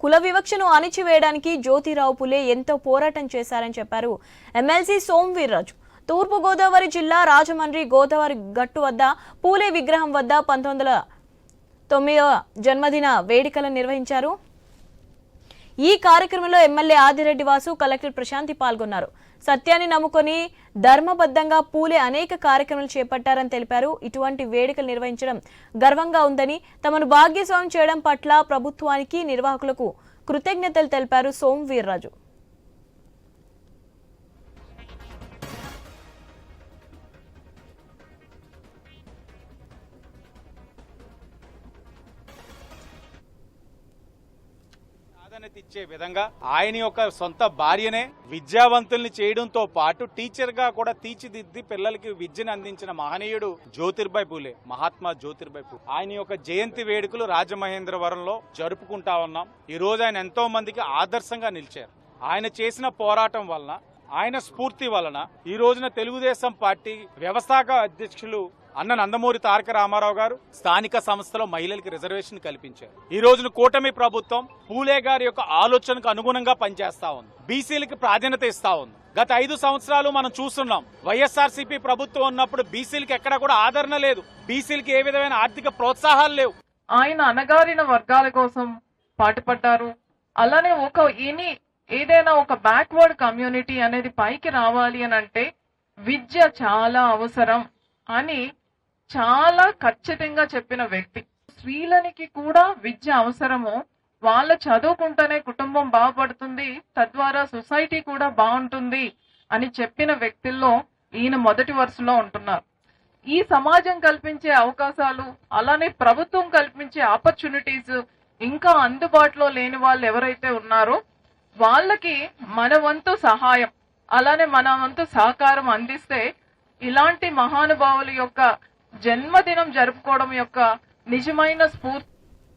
కుల వివక్షను అణిచివేయడానికి జ్యోతిరావు పులే ఎంతో పోరాటం చేశారని చెప్పారు ఎమ్మెల్సీ సోమవీర్రాజు తూర్పు గోదావరి జిల్లా రాజమండ్రి గోదావరి గట్టు వద్ద పూలే విగ్రహం వద్ద పంతొమ్మిది వందల తొమ్మిదవ జన్మదిన వేడుకలు నిర్వహించారు. ఈ కార్యక్రమంలో ఎమ్మెల్యే ఆదిరెడ్డి వాసు కలెక్టర్ ప్రశాంతి పాల్గొన్నారు. సత్యాన్ని నమ్ముకొని ధర్మబద్ధంగా పూలే అనేక కార్యక్రమాలు చేపట్టారని తెలిపారు. ఇటువంటి వేడుకలు నిర్వహించడం గర్వంగా ఉందని తమను భాగ్యస్వామి చేయడం పట్ల ప్రభుత్వానికి నిర్వాహకులకు కృతజ్ఞతలు తెలిపారు సోమ్ వీర్రాజు ప్రాధాన్యత ఇచ్చే విధంగా ఆయన యొక్క సొంత భార్యనే విద్యావంతుల్ని చేయడంతో పాటు టీచర్గా కూడా తీర్చిదిద్ది పిల్లలకి విద్యను అందించిన మహనీయుడు జ్యోతిర్బాయ్ పూలే మహాత్మా జ్యోతిర్బాయ్ పూలే. ఆయన యొక్క జయంతి వేడుకలు రాజమహేంద్రవరంలో జరుపుకుంటా ఉన్నాం. ఈ రోజు ఆయన ఎంతో మందికి ఆదర్శంగా నిలిచారు. ఆయన చేసిన పోరాటం వలన ఆయన స్ఫూర్తి వలన ఈ రోజున తెలుగుదేశం పార్టీ వ్యవస్థాక అధ్యక్షులు అన్న నందమూరి తారక రామారావు గారు స్థానిక సంస్థలో మహిళలకు రిజర్వేషన్ కల్పించారు. ఈ రోజున కూటమి ప్రభుత్వం పూలే గారి యొక్క ఆలోచనకు అనుగుణంగా పనిచేస్తా ఉంది. బీసీలకి ప్రాధాన్యత ఇస్తా ఉంది. గత ఐదు సంవత్సరాలు మనం చూస్తున్నాం వైఎస్ఆర్సీపీ ప్రభుత్వం ఉన్నప్పుడు బీసీలకి ఎక్కడ కూడా ఆదరణ లేదు. బీసీలకి ఏ విధమైన ఆర్థిక ప్రోత్సాహాలు లేవు. ఆయన అణగారిన వర్గాల కోసం పాటుపడ్డారు. అలానే ఒక ఎనీ ఏదైనా ఒక బ్యాక్వర్డ్ కమ్యూనిటీ అనేది పైకి రావాలి అని అంటే విద్య చాలా అవసరం అని చాలా ఖచ్చితంగా చెప్పిన వ్యక్తి. స్త్రీలనికి కూడా విద్య అవసరము. వాళ్ళ చదువుకుంటేనే కుటుంబం బాగుపడుతుంది. తద్వారా సొసైటీ కూడా బాగుంటుంది అని చెప్పిన వ్యక్తుల్లో ఈయన మొదటి వరుసలో ఉంటున్నారు. ఈ సమాజం కల్పించే అవకాశాలు అలానే ప్రభుత్వం కల్పించే ఆపర్చునిటీస్ ఇంకా అందుబాటులో లేని వాళ్ళు ఎవరైతే ఉన్నారో వాళ్ళకి మన వంతు సహాయం అలానే మన వంతు సహకారం అందిస్తే ఇలాంటి మహానుభావుల యొక్క జన్మదినం జరుపుకోవడం యొక్క నిజమైన స్ఫూర్తి